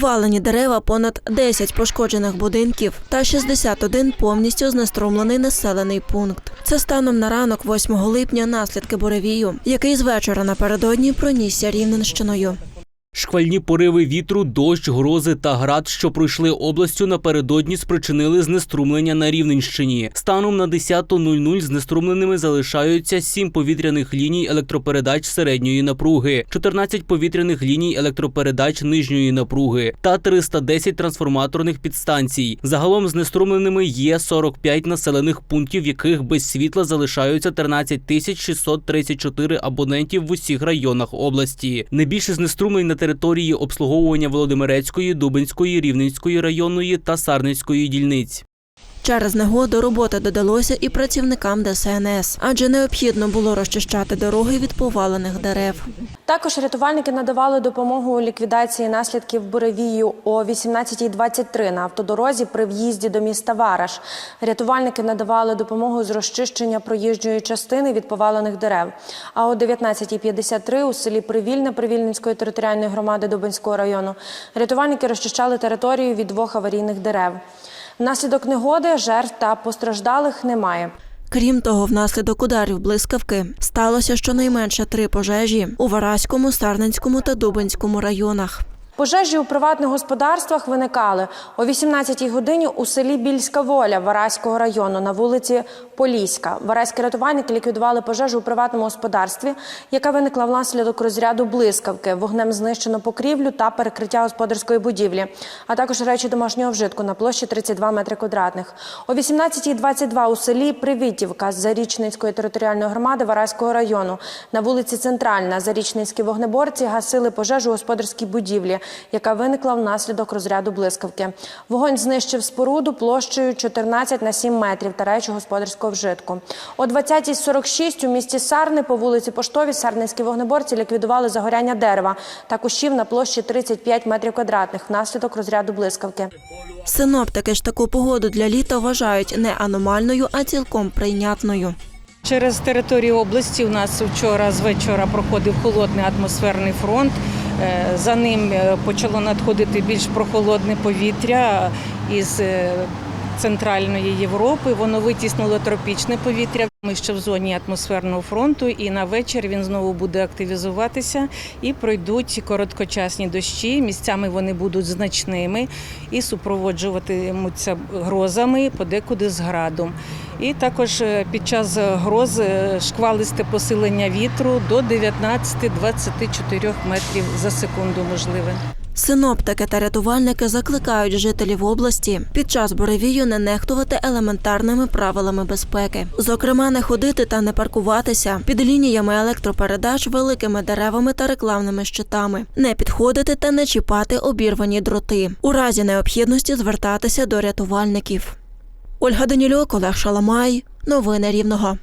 Повалені дерева, понад 10 пошкоджених будинків та 61 повністю знеструмлений населений пункт. Це станом на ранок 8 липня наслідки буревію, який з вечора напередодні пронісся Рівненщиною. Шквальні пориви вітру, дощ, грози та град, що пройшли областю напередодні, спричинили знеструмлення на Рівненщині. Станом на 10.00 знеструмленими залишаються 7 повітряних ліній електропередач середньої напруги, 14 повітряних ліній електропередач нижньої напруги та 310 трансформаторних підстанцій. Загалом знеструмленими є 45 населених пунктів, в яких без світла залишаються 13 тисяч 634 абонентів в усіх районах області. Найбільше знеструмлень на території обслуговування Володимирецької, Дубинської, Рівненської районної та Сарницької дільниць. Через негоду роботи додалося і працівникам ДСНС, адже необхідно було розчищати дороги від повалених дерев. Також рятувальники надавали допомогу у ліквідації наслідків буревію о 18.23 на автодорозі при в'їзді до міста Вараш. Рятувальники надавали допомогу з розчищення проїжджої частини від повалених дерев. А о 19.53 у селі Привільне Привільненської територіальної громади Дубинського району рятувальники розчищали територію від двох аварійних дерев. Внаслідок негоди жертв та постраждалих немає. Крім того, внаслідок ударів блискавки сталося щонайменше три пожежі у Вараському, Сарненському та Дубинському районах. Пожежі у приватних господарствах виникали о 18-й годині у селі Більська Воля Вараського району на вулиці Поліська. Вараські рятувальники ліквідували пожежу у приватному господарстві, яка виникла внаслідок розряду блискавки. Вогнем знищено покрівлю та перекриття господарської будівлі, а також речі домашнього вжитку на площі 32 метри квадратних. О 18.22 у селі Привітівка Зарічницької територіальної громади Вараського району на вулиці Центральна Зарічницькі вогнеборці гасили пожежу у господарській будівлі, яка виникла внаслідок розряду блискавки. Вогонь знищив споруду площею 14 на 7 метрів та речі господарського вжитку. О 20.46 у місті Сарни по вулиці Поштовій сарненські вогнеборці ліквідували загоряння дерева та кущів на площі 35 метрів квадратних внаслідок розряду блискавки. Синоптики ж таку погоду для літа вважають не аномальною, а цілком прийнятною. Через територію області у нас вчора з вечора проходив холодний атмосферний фронт. Е, За ним е, почало надходити більш прохолодне повітря із е, центральної Європи. Воно витіснило тропічне повітря. Ми ще в зоні атмосферного фронту, і на вечір він знову буде активізуватися і пройдуть короткочасні дощі. Місцями вони будуть значними і супроводжуватимуться грозами, подекуди з градом. І також е, під час гроз е, шквалисте посилення вітру до 19-24 метрів за секунду можливе. Синоптики та рятувальники закликають жителів області під час буревію не нехтувати елементарними правилами безпеки, зокрема, не ходити та не паркуватися під лініями електропередач, великими деревами та рекламними щитами, не підходити та не чіпати обірвані дроти. У разі необхідності звертатися до рятувальників. Ольга Данілюк, Олег Шаламай. Новини Рівного.